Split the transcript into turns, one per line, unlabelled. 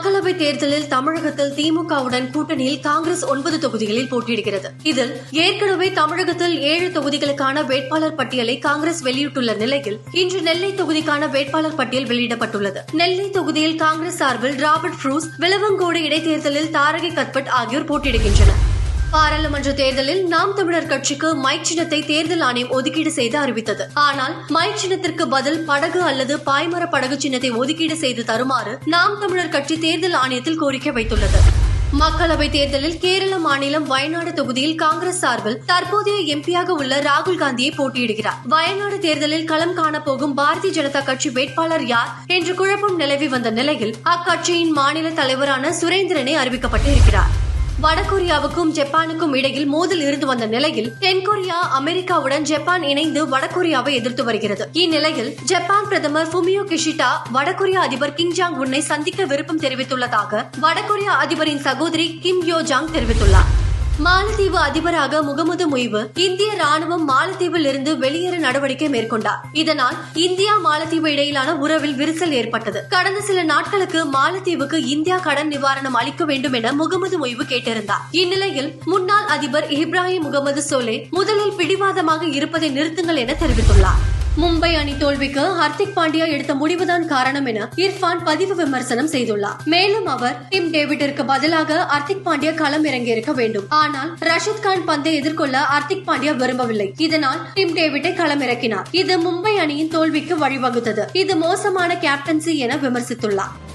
மக்களவை தேர்தலில் தமிழகத்தில் திமுகவுடன் கூட்டணியில் காங்கிரஸ் ஒன்பது தொகுதிகளில் போட்டியிடுகிறது. இதில் ஏற்கனவே தமிழகத்தில் ஏழு தொகுதிகளுக்கான வேட்பாளர் பட்டியலை காங்கிரஸ் வெளியிட்டுள்ள நிலையில் இன்று நெல்லை தொகுதிக்கான வேட்பாளர் பட்டியல் வெளியிடப்பட்டுள்ளது. நெல்லை தொகுதியில் காங்கிரஸ் சார்பில் ராபர்ட் ப்ரூஸ் விலவங்கோடு இடைத்தேர்தலில் தாரகை கத்பட் ஆகியோர் போட்டியிடுகின்றனர். பாராளுமன்ற தேர்தலில் நாம் தமிழர் கட்சிக்கு மைக் சின்னத்தை தேர்தல் ஆணையம் ஒதுக்கீடு செய்து அறிவித்தது. ஆனால் மைக் சின்னத்திற்கு பதில் படகு அல்லது பாய்மர படகு சின்னத்தை ஒதுக்கீடு செய்து தருமாறு நாம் தமிழர் கட்சி தேர்தல் ஆணையத்தில் கோரிக்கை வைத்துள்ளது. மக்களவை தேர்தலில் கேரள மாநிலம் வயநாடு தொகுதியில் காங்கிரஸ் சார்பில் தற்போதைய எம்பியாக உள்ள ராகுல் காந்தியை போட்டியிடுகிறார். வயநாடு தேர்தலில் களம் காணப்போகும் பாரதிய ஜனதா கட்சி வேட்பாளர் யார் என்று குழப்பம் நிலவி வந்த நிலையில் அக்கட்சியின் மாநில தலைவரான சுரேந்திரனை அறிவிக்கப்பட்டு இருக்கிறார் வடகொரியாவுக்கும் ஜப்பானுக்கும் இடையில் மோதல் இருந்து வந்த நிலையில் தென்கொரியா அமெரிக்காவுடன் ஜப்பான் இணைந்து வடகொரியாவை எதிர்த்து வருகிறது. இந்நிலையில் ஜப்பான் பிரதமர் ஃபுமியோ கிஷிடா வடகொரியா அதிபர் கிங் ஜாங் உன்னை சந்திக்க விருப்பம் தெரிவித்துள்ளதாக வடகொரியா அதிபரின் சகோதரி கிம் யோ ஜாங் தெரிவித்துள்ளார். மாலத்தீவு அதிபராக முகமது முய்வு இந்திய ராணுவம் மாலத்தீவில் இருந்து வெளியேற நடவடிக்கை மேற்கொண்டார். இதனால் இந்தியா மாலத்தீவு இடையிலான உறவில் விரிசல் ஏற்பட்டது. கடந்த சில நாட்களுக்கு மாலத்தீவுக்கு இந்தியா கடன் நிவாரணம் அளிக்க வேண்டும் என முகமது முய்வு கேட்டிருந்தார். இந்நிலையில் முன்னாள் அதிபர் இப்ராஹிம் முகமது சோலே முதலில் பிடிவாதமாக இருப்பதை நிறுத்துங்கள் என தெரிவித்துள்ளார். மும்பை அணி தோல்விக்கு ஹர்திக் பாண்டியா எடுத்த முடிவுதான் காரணம் என இர்ஃபான் பதிவு விமர்சனம் செய்துள்ளார். மேலும் அவர் டிம் டேவிட்டிற்கு பதிலாக ஹர்திக் பாண்டியா களம் இறங்கியிருக்க வேண்டும். ஆனால் ரஷித் கான் பந்தை எதிர்கொள்ள ஹர்திக் பாண்டியா விரும்பவில்லை. இதனால் டிம் டேவிட்டை களம் இறக்கினார். இது மும்பை அணியின் தோல்விக்கு வழிவகுத்தது. இது மோசமான கேப்டன்சி என விமர்சித்துள்ளார்.